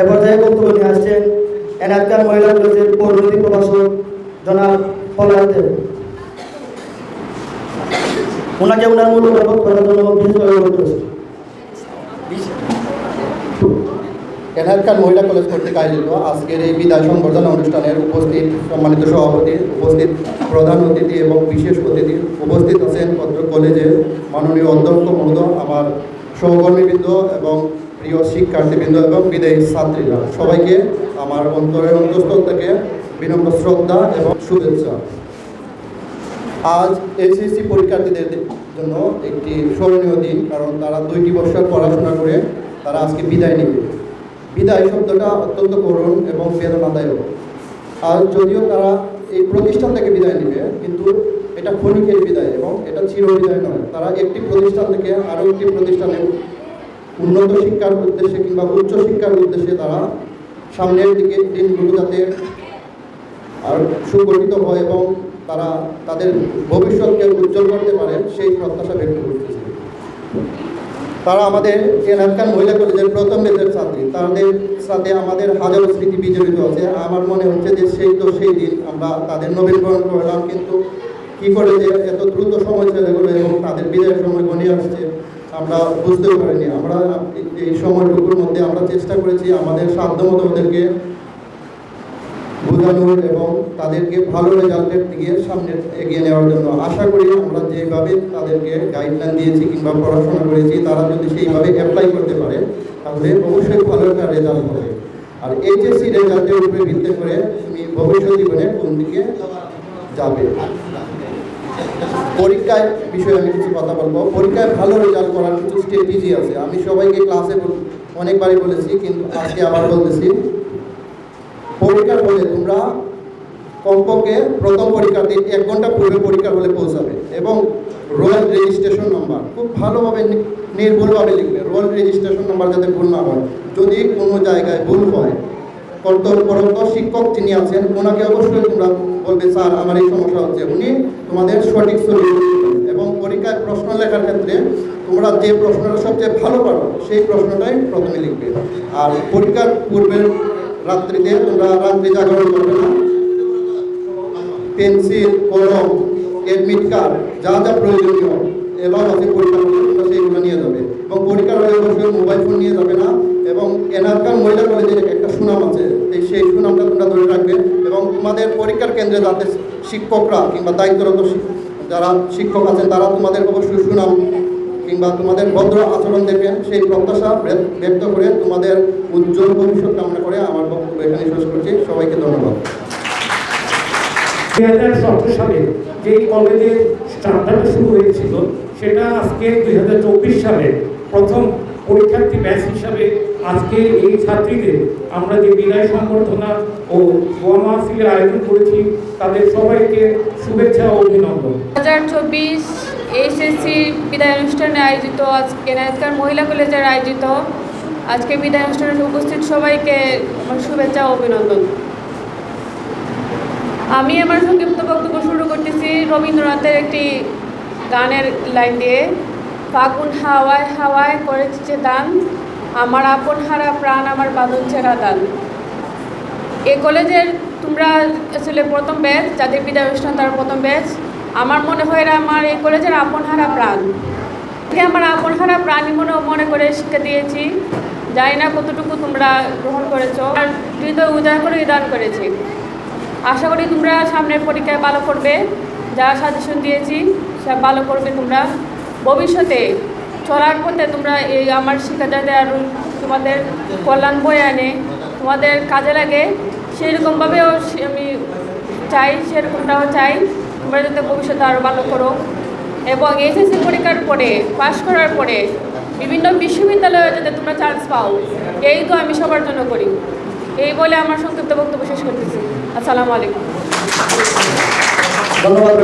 এ পর্যায়ে বক্তব্য নিয়ে আসছেন এনআরকার মহিলা কলেজের পৌরনীতি প্রভাষক জনাব পলাতে ওনাকে ওনার মূল্য ব্যবহার করার জন্য এনআরকার মহিলা কলেজ কর্তৃক আয়োজিত আজকের এই বিদায় সংবর্ধনা অনুষ্ঠানের উপস্থিত সম্মানিত সভাপতি, উপস্থিত প্রধান অতিথি এবং বিশেষ অতিথি উপস্থিত আছেন কলেজের মাননীয় অধ্যক্ষ মহোদয়, আমার সহকর্মীবৃন্দ এবং প্রিয় শিক্ষার্থীবৃন্দ এবং বিদায়ী ছাত্রীরা, সবাইকে আমার অন্তরের অন্তঃস্থল থেকে বিনম্র শ্রদ্ধা এবং শুভেচ্ছা। আজ এসএসসি পরীক্ষার্থীদের জন্য একটি স্মরণীয় দিন, কারণ তারা দুইটি বছর পড়াশোনা করে তারা আজকে বিদায় নেবে। বিদায় শব্দটা অত্যন্ত করুণ এবং বেদনাদায়ক আর যদিও তারা এই প্রতিষ্ঠান থেকে বিদায় নেবে, কিন্তু এটা ক্ষণিকের বিদায় এবং এটা চির বিদায় নয়। তারা একটি প্রতিষ্ঠান থেকে আরও একটি প্রতিষ্ঠানে উন্নত শিক্ষার উদ্দেশ্যে কিংবা উচ্চ শিক্ষার উদ্দেশ্যে তারা সামনের দিকে দিনগুলো যাতে আর সুগঠিত হয় এবং তারা তাদের ভবিষ্যৎকে উজ্জ্বল করতে পারে, সেই প্রত্যাশা ব্যক্ত করতেছে। তারা আমাদের এলাকার মহিলা কলেজের প্রথম বেদের ছাত্রী। তাদের সাথে আমাদের হাজারো স্মৃতি বিজড়িত আছে। আমার মনে হচ্ছে যে সেই তো সেই দিন আমরা তাদের নবীনকরণ করলাম, কিন্তু কী করে যে এত দ্রুত সময় চলে গেলো এবং তাদের বিদায়ের সময় ঘনিয়ে আসছে আমরা বুঝতেও পারিনি। আমরা এই সময়টুকুর মধ্যে আমরা চেষ্টা করেছি আমাদের সাধ্যমতো ওদেরকে বোঝানোর এবং তাদেরকে ভালো রেজাল্টের দিকে সামনে এগিয়ে নেওয়ার জন্য আশা করি আমরা যেভাবে তাদেরকে গাইডলাইন দিয়েছি কিংবা পড়াশোনা করেছি, তারা যদি সেইভাবে অ্যাপ্লাই করতে পারে, তাহলে অবশ্যই ভালো একটা রেজাল্ট হবে। আর এইচএসসি রেজাল্টের উপরে ভিত্তি করে তুমি ভবিষ্যৎ জীবনে কোন দিকে যাবে? পরীক্ষায় বিষয়ে আমি কিছু কথা বলব। পরীক্ষায় ভালো রেজাল্ট করার কিছু স্ট্র্যাটেজি আছে। আমি সবাইকে ক্লাসে অনেকবারই বলেছি, কিন্তু আজকে আবার বলতেছি। পরীক্ষার হলে তোমরা কমপক্ষে প্রথম পরীক্ষাতে এক ঘণ্টা পূর্বে পরীক্ষার হলে পৌঁছাবে এবং রোল রেজিস্ট্রেশন নাম্বার খুব ভালোভাবে নির্ভুলভাবে লিখবে। রোল রেজিস্ট্রেশন নাম্বার যাতে ভুল না হয়। যদি কোনো জায়গায় ভুল হয়, কর্তব্যরত শিক্ষক যিনি আছেন, ওনাকে অবশ্যই তোমরা বলবে স্যার, আমার এই সমস্যা হচ্ছে, উনি তোমাদের সঠিক সলিউশন এবং পরীক্ষায় প্রশ্ন লেখার ক্ষেত্রে তোমরা যে প্রশ্নটা সবচেয়ে ভালো পারো, সেই প্রশ্নটাই প্রথমে লিখবে। আর পরীক্ষার পূর্বের রাত্রিতে তোমরা রাত্রি জাগরণ করবে না। পেন্সিল, কলম এডমিট কার্ড যা যা প্রয়োজনীয় এবং আছে পরীক্ষা হলে তোমরা সেইগুলো নিয়ে যাবে। এবং পরীক্ষার অবশ্যই মোবাইল ফোন নিয়ে যাবে না। এবং এনআরকার মহিলা কলেজের একটা সুনাম আছে সেই সুনামটা রাখবে এবং তোমাদের পরীক্ষার কেন্দ্রে যাতে শিক্ষকরা কিংবা দায়িত্বরত যারা শিক্ষক আছেন, তারা তোমাদের অবশ্যই সুনাম কিংবা তোমাদের ভদ্র আচরণ দেখবেন সেই প্রত্যাশা ব্যক্ত- করে তোমাদের উজ্জ্বল ভবিষ্যৎ কামনা করে আমার বক্তব্য এখানে শেষ করছি। সবাইকে ধন্যবাদ। দুই হাজার সতেরো সালে যেই কলেজের স্টার্টারটা শুরু হয়েছিল, সেটা আজকে দুই হাজার চব্বিশ সালে প্রথম পরীক্ষার্থী ব্যাচ হিসাবে আজকে এই ছাত্রীদের আমরা যে বিদায় সংবর্ধনা ও গোয়া মাহফিলের আয়োজন করেছি, তাদের সবাইকে শুভেচ্ছা ও অভিনন্দন। হাজার চব্বিশ এইচএসসি বিদায় অনুষ্ঠানে আয়োজিত আজকে নায়তকার মহিলা কলেজের আয়োজিত আজকে বিদায় অনুষ্ঠানে উপস্থিত সবাইকে আমার শুভেচ্ছা ও অভিনন্দন। আমি আমার সংক্ষিপ্ত বক্তব্য শুরু করতেছি রবীন্দ্রনাথের একটি গানের লাইন দিয়ে, ফাগুন হাওয়ায় হাওয়ায় করেছে দান আমার আপন হারা প্রাণ, আমার বাদন ছেঁড়া দান। এই কলেজের তোমরা আসলে প্রথম ব্যাচ যাদের বিদায় অনুষ্ঠান তার প্রথম ব্যাচ আমার মনে হয় এরা আমার এই কলেজের আপনহারা প্রাণ। একে আমার আপনহারা প্রাণী মনে মনে করে শিক্ষা দিয়েছি। জানি না কতটুকু তোমরা গ্রহণ করেছ। আর হৃদয় উদয় করে দান করেছি। আশা করি তোমরা সামনের পরীক্ষায় ভালো করবে যা সাজেশন দিয়েছি সব ভালো করবে তোমরা। ভবিষ্যতে চলার পথে তোমরা এই আমার শিক্ষা যাতে আরও তোমাদের কল্যাণ বয়ে আনে। তোমাদের কাজে লাগে। সেই রকমভাবেও আমি চাই, সেরকমটাও চাই। তোমরা যাতে ভবিষ্যতে আরও ভালো করো। এবং এসএসসি পরীক্ষার পরে, পাশ করার পরে বিভিন্ন বিশ্ববিদ্যালয়ে যাতে তোমরা চান্স পাও, এই তো আমি সবার জন্য করি। এই বলে আমার সংক্ষিপ্ত বক্তব্য শেষ করতেছি। আসসালামু আলাইকুম। ধন্যবাদ